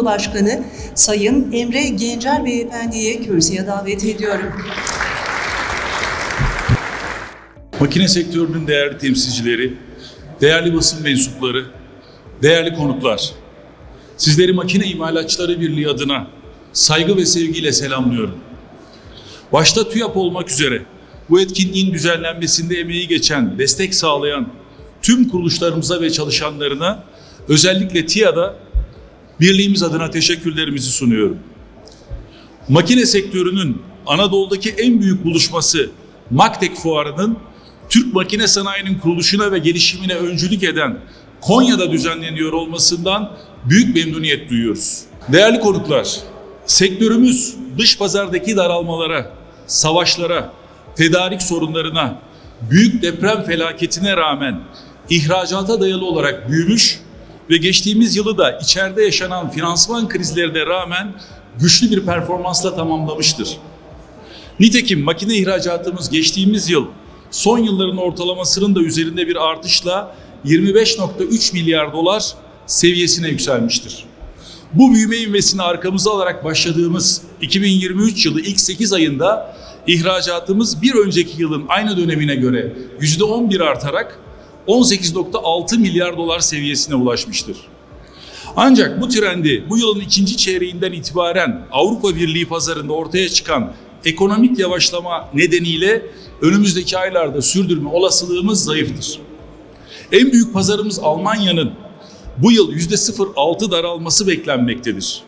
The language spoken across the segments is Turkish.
Kurulu Sayın Emre Gencer Beyefendi'yi kürsüye davet ediyorum. Makine sektörünün değerli temsilcileri, değerli basın mensupları, değerli konuklar. Sizleri Makine İmalatçıları Birliği adına saygı ve sevgiyle selamlıyorum. Başta TÜYAP olmak üzere bu etkinliğin düzenlenmesinde emeği geçen, destek sağlayan tüm kuruluşlarımıza ve çalışanlarına özellikle TİA'da birliğimiz adına teşekkürlerimizi sunuyorum. Makine sektörünün Anadolu'daki en büyük buluşması Maktek Fuarı'nın Türk makine sanayinin kuruluşuna ve gelişimine öncülük eden Konya'da düzenleniyor olmasından büyük memnuniyet duyuyoruz. Değerli konuklar, sektörümüz dış pazardaki daralmalara, savaşlara, tedarik sorunlarına, büyük deprem felaketine rağmen ihracata dayalı olarak büyümüş ve geçtiğimiz yılı da içeride yaşanan finansman krizlerine rağmen güçlü bir performansla tamamlamıştır. Nitekim makine ihracatımız geçtiğimiz yıl son yılların ortalamasının da üzerinde bir artışla 25.3 milyar dolar seviyesine yükselmiştir. Bu büyüme ivmesini arkamıza alarak başladığımız 2023 yılı ilk 8 ayında ihracatımız bir önceki yılın aynı dönemine göre %11 artarak 18.6 milyar dolar seviyesine ulaşmıştır. Ancak bu trendi bu yılın ikinci çeyreğinden itibaren Avrupa Birliği pazarında ortaya çıkan ekonomik yavaşlama nedeniyle önümüzdeki aylarda sürdürme olasılığımız zayıftır. En büyük pazarımız Almanya'nın bu yıl %0.6 daralması beklenmektedir.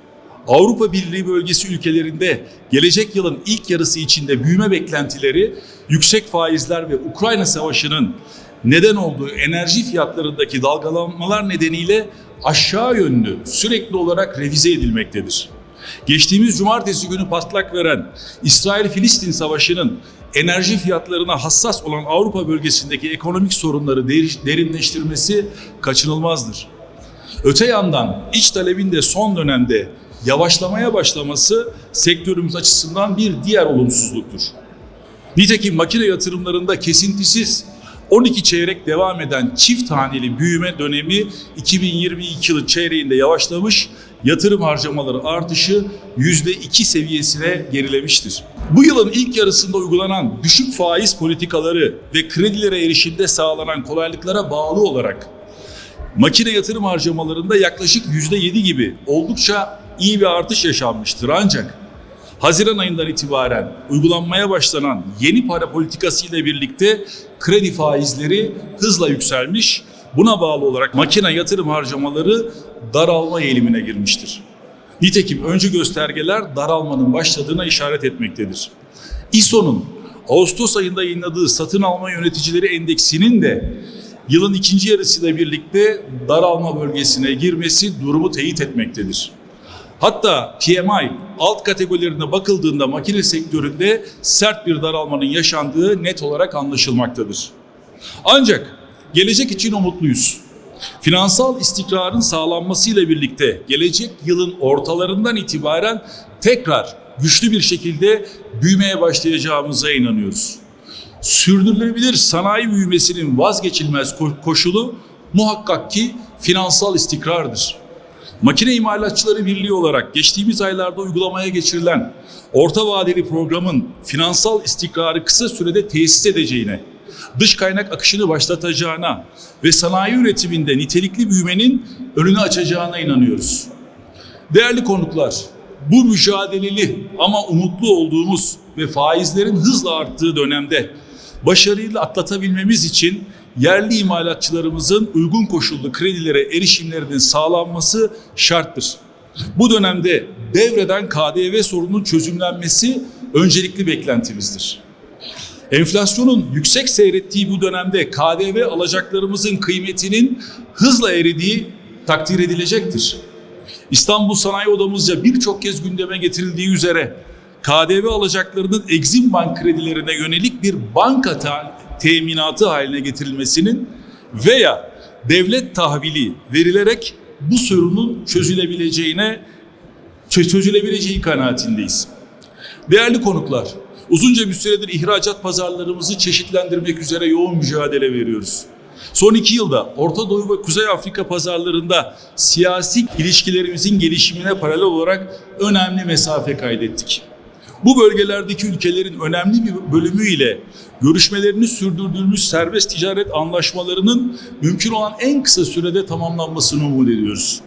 Avrupa Birliği bölgesi ülkelerinde gelecek yılın ilk yarısı içinde büyüme beklentileri yüksek faizler ve Ukrayna Savaşı'nın neden olduğu enerji fiyatlarındaki dalgalanmalar nedeniyle aşağı yönlü sürekli olarak revize edilmektedir. Geçtiğimiz cumartesi günü patlak veren İsrail-Filistin savaşının enerji fiyatlarına hassas olan Avrupa bölgesindeki ekonomik sorunları derinleştirmesi kaçınılmazdır. Öte yandan iç talebin de son dönemde yavaşlamaya başlaması sektörümüz açısından bir diğer olumsuzluktur. Nitekim makine yatırımlarında kesintisiz 12 çeyrek devam eden çift haneli büyüme dönemi 2022 yılı çeyreğinde yavaşlamış, yatırım harcamaları artışı %2 seviyesine gerilemiştir. Bu yılın ilk yarısında uygulanan düşük faiz politikaları ve kredilere erişimde sağlanan kolaylıklara bağlı olarak makine yatırım harcamalarında yaklaşık %7 gibi oldukça iyi bir artış yaşanmıştır. Ancak Haziran ayından itibaren uygulanmaya başlanan yeni para politikası ile birlikte kredi faizleri hızla yükselmiş. Buna bağlı olarak makine yatırım harcamaları daralma eğilimine girmiştir. Nitekim öncü göstergeler daralmanın başladığına işaret etmektedir. İSO'nun Ağustos ayında yayınladığı satın alma yöneticileri endeksinin de yılın ikinci yarısıyla birlikte daralma bölgesine girmesi durumu teyit etmektedir. Hatta PMI alt kategorilerine bakıldığında makine sektöründe sert bir daralmanın yaşandığı net olarak anlaşılmaktadır. Ancak gelecek için umutluyuz. Finansal istikrarın sağlanmasıyla birlikte gelecek yılın ortalarından itibaren tekrar güçlü bir şekilde büyümeye başlayacağımıza inanıyoruz. Sürdürülebilir sanayi büyümesinin vazgeçilmez koşulu muhakkak ki finansal istikrardır. Makine İmalatçıları Birliği olarak geçtiğimiz aylarda uygulamaya geçirilen orta vadeli programın finansal istikrarı kısa sürede tesis edeceğine, dış kaynak akışını başlatacağına ve sanayi üretiminde nitelikli büyümenin önünü açacağına inanıyoruz. Değerli konuklar, bu mücadeleli ama umutlu olduğumuz ve faizlerin hızla arttığı dönemde başarıyla atlatabilmemiz için yerli imalatçılarımızın uygun koşullu kredilere erişimlerinin sağlanması şarttır. Bu dönemde devreden KDV sorununun çözümlenmesi öncelikli beklentimizdir. Enflasyonun yüksek seyrettiği bu dönemde KDV alacaklarımızın kıymetinin hızla eridiği takdir edilecektir. İstanbul Sanayi Odamızca birçok kez gündeme getirildiği üzere KDV alacaklarının Exim Bank kredilerine yönelik bir banka teminatı haline getirilmesinin veya devlet tahvili verilerek bu sorunun çözülebileceğine çözülebileceği kanaatindeyiz. Değerli konuklar, uzunca bir süredir ihracat pazarlarımızı çeşitlendirmek üzere yoğun mücadele veriyoruz. Son iki yılda Orta Doğu ve Kuzey Afrika pazarlarında siyasi ilişkilerimizin gelişimine paralel olarak önemli mesafe kaydettik. Bu bölgelerdeki ülkelerin önemli bir bölümüyle görüşmelerini sürdürdüğümüz serbest ticaret anlaşmalarının mümkün olan en kısa sürede tamamlanmasını umut ediyoruz.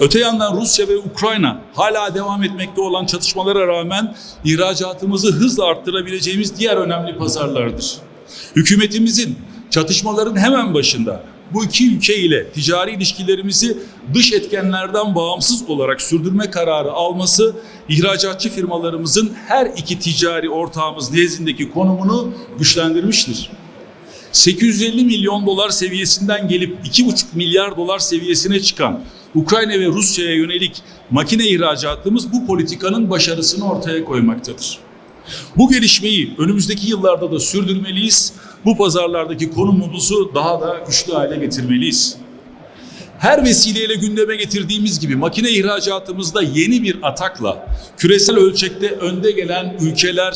Öte yandan Rusya ve Ukrayna hala devam etmekte olan çatışmalara rağmen ihracatımızı hızla arttırabileceğimiz diğer önemli pazarlardır. Hükümetimizin çatışmaların hemen başında bu iki ülke ile ticari ilişkilerimizi dış etkenlerden bağımsız olarak sürdürme kararı alması ihracatçı firmalarımızın her iki ticari ortağımız nezdindeki konumunu güçlendirmiştir. 850 milyon dolar seviyesinden gelip 2,5 milyar dolar seviyesine çıkan Ukrayna ve Rusya'ya yönelik makine ihracatımız bu politikanın başarısını ortaya koymaktadır. Bu gelişmeyi önümüzdeki yıllarda da sürdürmeliyiz. Bu pazarlardaki konumumuzu daha da güçlü hale getirmeliyiz. Her vesileyle gündeme getirdiğimiz gibi makine ihracatımızda yeni bir atakla küresel ölçekte önde gelen ülkeler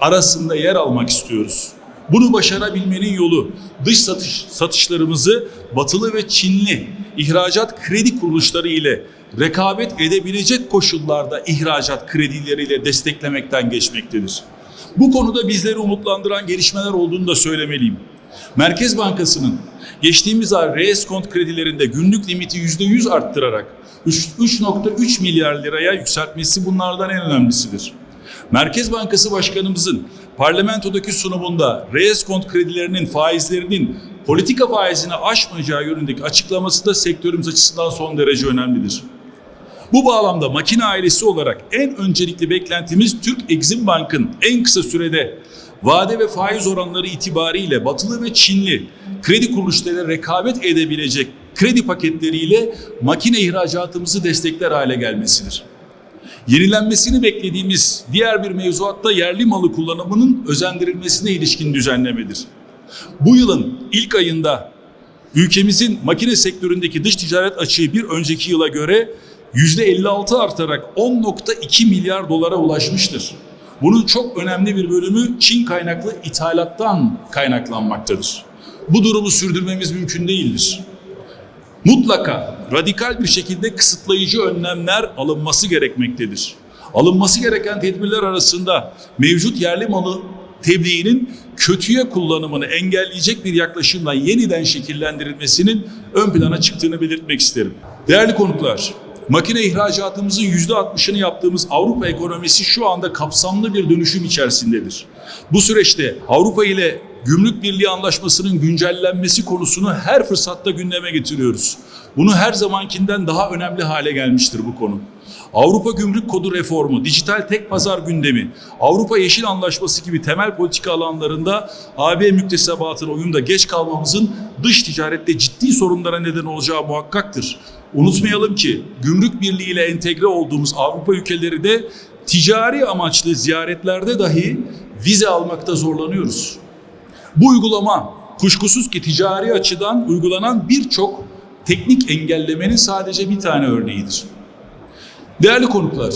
arasında yer almak istiyoruz. Bunu başarabilmenin yolu dış satış satışlarımızı batılı ve Çinli ihracat kredi kuruluşları ile rekabet edebilecek koşullarda ihracat kredileriyle desteklemekten geçmektedir. Bu konuda bizleri umutlandıran gelişmeler olduğunu da söylemeliyim. Merkez Bankası'nın geçtiğimiz ay reeskont kredilerinde günlük limiti %100 arttırarak 3.3 milyar liraya yükseltmesi bunlardan en önemlisidir. Merkez Bankası Başkanımızın parlamentodaki sunumunda reeskont kredilerinin faizlerinin politika faizini aşmayacağı yönündeki açıklaması da sektörümüz açısından son derece önemlidir. Bu bağlamda makine ailesi olarak en öncelikli beklentimiz Türk Exim Bank'ın en kısa sürede vade ve faiz oranları itibariyle batılı ve Çinli kredi kuruluşlarıyla rekabet edebilecek kredi paketleriyle makine ihracatımızı destekler hale gelmesidir. Yenilenmesini beklediğimiz diğer bir mevzuatta yerli malı kullanımının özendirilmesine ilişkin düzenlemedir. Bu yılın ilk ayında ülkemizin makine sektöründeki dış ticaret açığı bir önceki yıla göre %56 artarak 10.2 milyar dolara ulaşmıştır. Bunun çok önemli bir bölümü Çin kaynaklı ithalattan kaynaklanmaktadır. Bu durumu sürdürmemiz mümkün değildir. Mutlaka radikal bir şekilde kısıtlayıcı önlemler alınması gerekmektedir. Alınması gereken tedbirler arasında mevcut yerli malı tebliğinin kötüye kullanımını engelleyecek bir yaklaşımla yeniden şekillendirilmesinin ön plana çıktığını belirtmek isterim. Değerli konuklar, makine ihracatımızın %60'ını yaptığımız Avrupa ekonomisi şu anda kapsamlı bir dönüşüm içerisindedir. Bu süreçte Avrupa ile Gümrük Birliği Anlaşması'nın güncellenmesi konusunu her fırsatta gündeme getiriyoruz. Bunu her zamankinden daha önemli hale gelmiştir bu konu. Avrupa Gümrük Kodu reformu, dijital tek pazar gündemi, Avrupa Yeşil Anlaşması gibi temel politika alanlarında AB müktesebatına uyumda geç kalmamızın dış ticarette ciddi sorunlara neden olacağı muhakkaktır. Unutmayalım ki Gümrük Birliği ile entegre olduğumuz Avrupa ülkeleri de ticari amaçlı ziyaretlerde dahi vize almakta zorlanıyoruz. Bu uygulama kuşkusuz ki ticari açıdan uygulanan birçok teknik engellemenin sadece bir tane örneğidir. Değerli konuklar,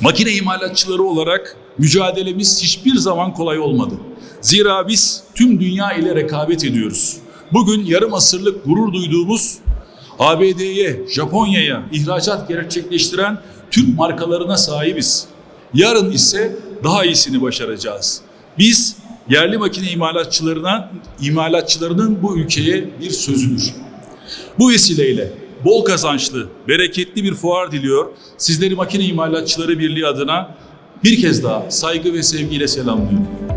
makine imalatçıları olarak mücadelemiz hiçbir zaman kolay olmadı. Zira biz tüm dünya ile rekabet ediyoruz. Bugün yarım asırlık gurur duyduğumuz ABD'ye, Japonya'ya ihracat gerçekleştiren Türk markalarına sahibiz. Yarın ise daha iyisini başaracağız. Biz yerli makine imalatçılarına, imalatçılarının bu ülkeye bir sözüdür. Bu vesileyle bol kazançlı, bereketli bir fuar diliyor. Sizleri Makine İmalatçıları Birliği adına bir kez daha saygı ve sevgiyle selamlıyorum.